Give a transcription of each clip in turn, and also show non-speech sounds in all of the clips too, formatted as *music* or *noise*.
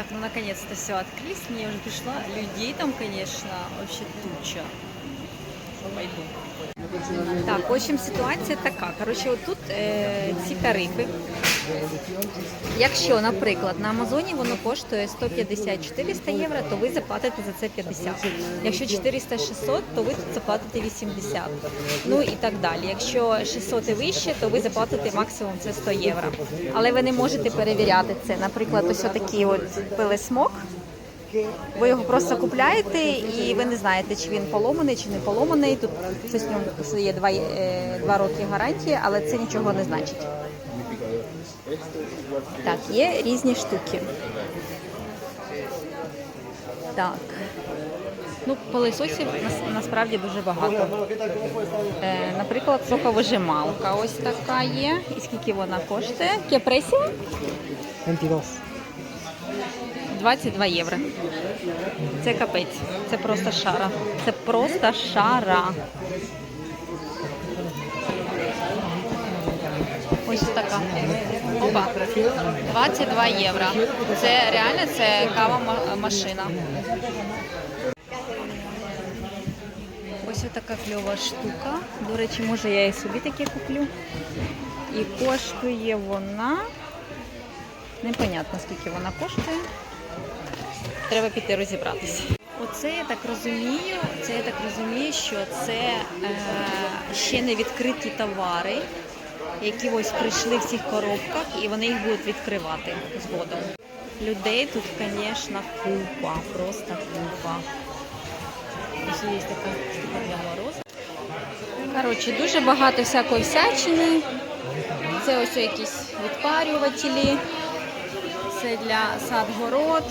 Так, ну наконец-то все открылись, мне уже пришла. Людей там, конечно, вообще туча. Пойду. Так, в общем, ситуація така. Коротше, отут е, ці тарифи. Якщо, наприклад, на Амазоні воно коштує 150-400 євро, то ви заплатите за це 50. Якщо 400-600, то ви тут заплатите 80. Ну і так далі. Якщо 600 і вище, то ви заплатите максимум це 100 євро. Але ви не можете перевіряти це. Наприклад, ось такий от пилесмок. Ви його просто купляєте і ви не знаєте, чи він поломаний, чи не поломаний. Тут щось в ньому є два, е, два роки гарантії, але це нічого не значить. Так, є різні штуки. Так. Ну, пилисосів нас- насправді дуже багато. Е, наприклад, соковижималка ось така є. І скільки вона коштує? Кепресі? 22. 22 євро. Це капець. Це просто шара. Це просто шара. Ось така. Опа. 22 євро. Це реально це кава машина. Ось така кльова штука. До речі, може я і собі таке куплю. І коштує вона. Непонятно, скільки вона коштує. Треба піти розібратися. Оце я так розумію. Це я так розумію, що це е, ще не відкриті товари, які ось прийшли в цих коробках, і вони їх будуть відкривати згодом. Людей тут, звісно, купа, просто купа. Є така для морозу. Коротше, дуже багато всякої всячини. Це ось якісь відпарювателі. Це для сад-город.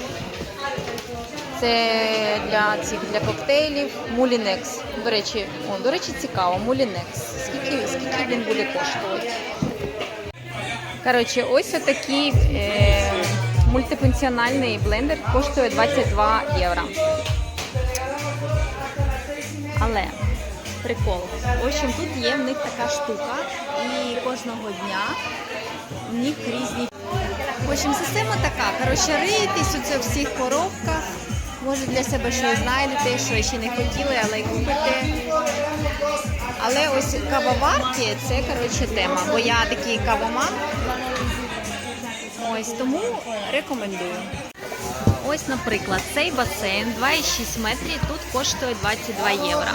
Це для цих для коктейлів. Мулінекс. До речі, о, до речі, цікаво, мулінекс. Скільки, скільки він буде коштувати? Коротше, ось такий е, мультифункціональний блендер коштує 22 євро. Але прикол. В общем, тут є в них така штука, і кожного дня в них різні. В общем, система така. Коротше, риєтесь у в всіх коробках. Може для себе щось знайдете, що ще не хотіли, але й купите. Але ось кавоварки це коротше тема, бо я такий кавоман. Ось тому рекомендую. Ось, наприклад, цей басейн 2,6 метрів тут коштує 22 євро.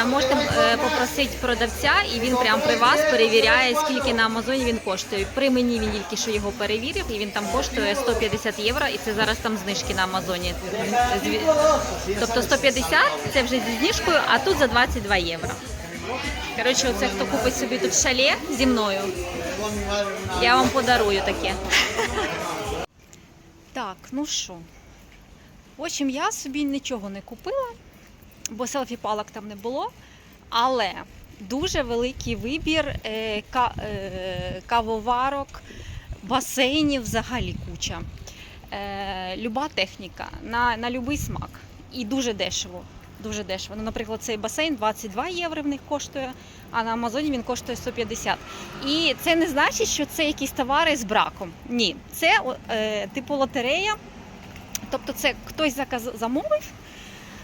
Е, можете попросити продавця, і він прямо при вас перевіряє, скільки на Амазоні він коштує. При мені він тільки що його перевірив, і він там коштує 150 євро, і це зараз там знижки на Амазоні. Тобто 150 це вже зі знижкою, а тут за 22 євро. Коротше, оце хто купить собі тут шале зі мною, я вам подарую таке. *laughs* Так, ну що. В общем, я собі нічого не купила, бо селфі-палок там не було. Але дуже великий вибір е, е, кавоварок, басейнів взагалі куча. Е, люба техніка на, на будь-який смак. І дуже дешево. Дуже дешево. Ну, наприклад, цей басейн 22 євро в них коштує, а на Амазоні він коштує 150. І це не значить, що це якісь товари з браком. Ні, це е, типу лотерея. Тобто це хтось заказ замовив,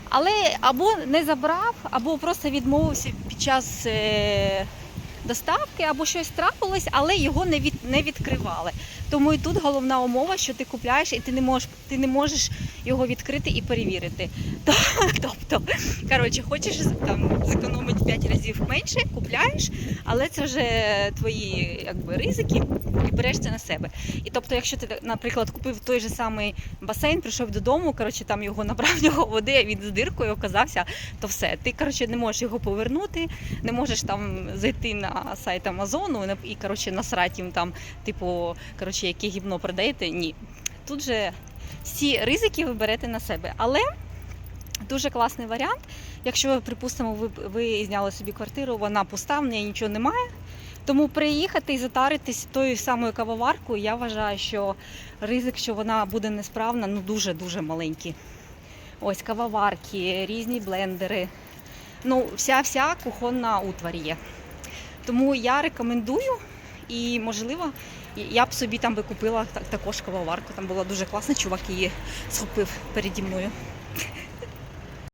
але або не забрав, або просто відмовився під час е, доставки, або щось трапилось, але його не від, не відкривали. Тому і тут головна умова, що ти купляєш і ти не можеш, ти не можеш його відкрити і перевірити. *laughs* Тобто, коротше, хочеш там зекономити 5 разів менше, купляєш, але це вже твої якби, ризики і береш це на себе. І тобто, якщо ти, наприклад, купив той же самий басейн, прийшов додому, коротше, там його набрав *laughs* нього води, він з диркою оказався, то все. Ти коротше, не можеш його повернути, не можеш там зайти на сайт Амазону і, коротше, насрати їм там, типу, коротше, яке гівно продаєте. Ні. Тут же всі ризики ви берете на себе. Але дуже класний варіант. Якщо, припустимо, ви, ви зняли собі квартиру, вона пуста, в неї нічого немає. Тому приїхати і затаритись тою самою кавоваркою, я вважаю, що ризик, що вона буде несправна, ну дуже-дуже маленький. Ось кавоварки, різні блендери. Ну, вся-вся кухонна утвар є. Тому я рекомендую і, можливо, Я б собі там би купила також кавоварку. Там була дуже класна, чувак її схопив переді мною.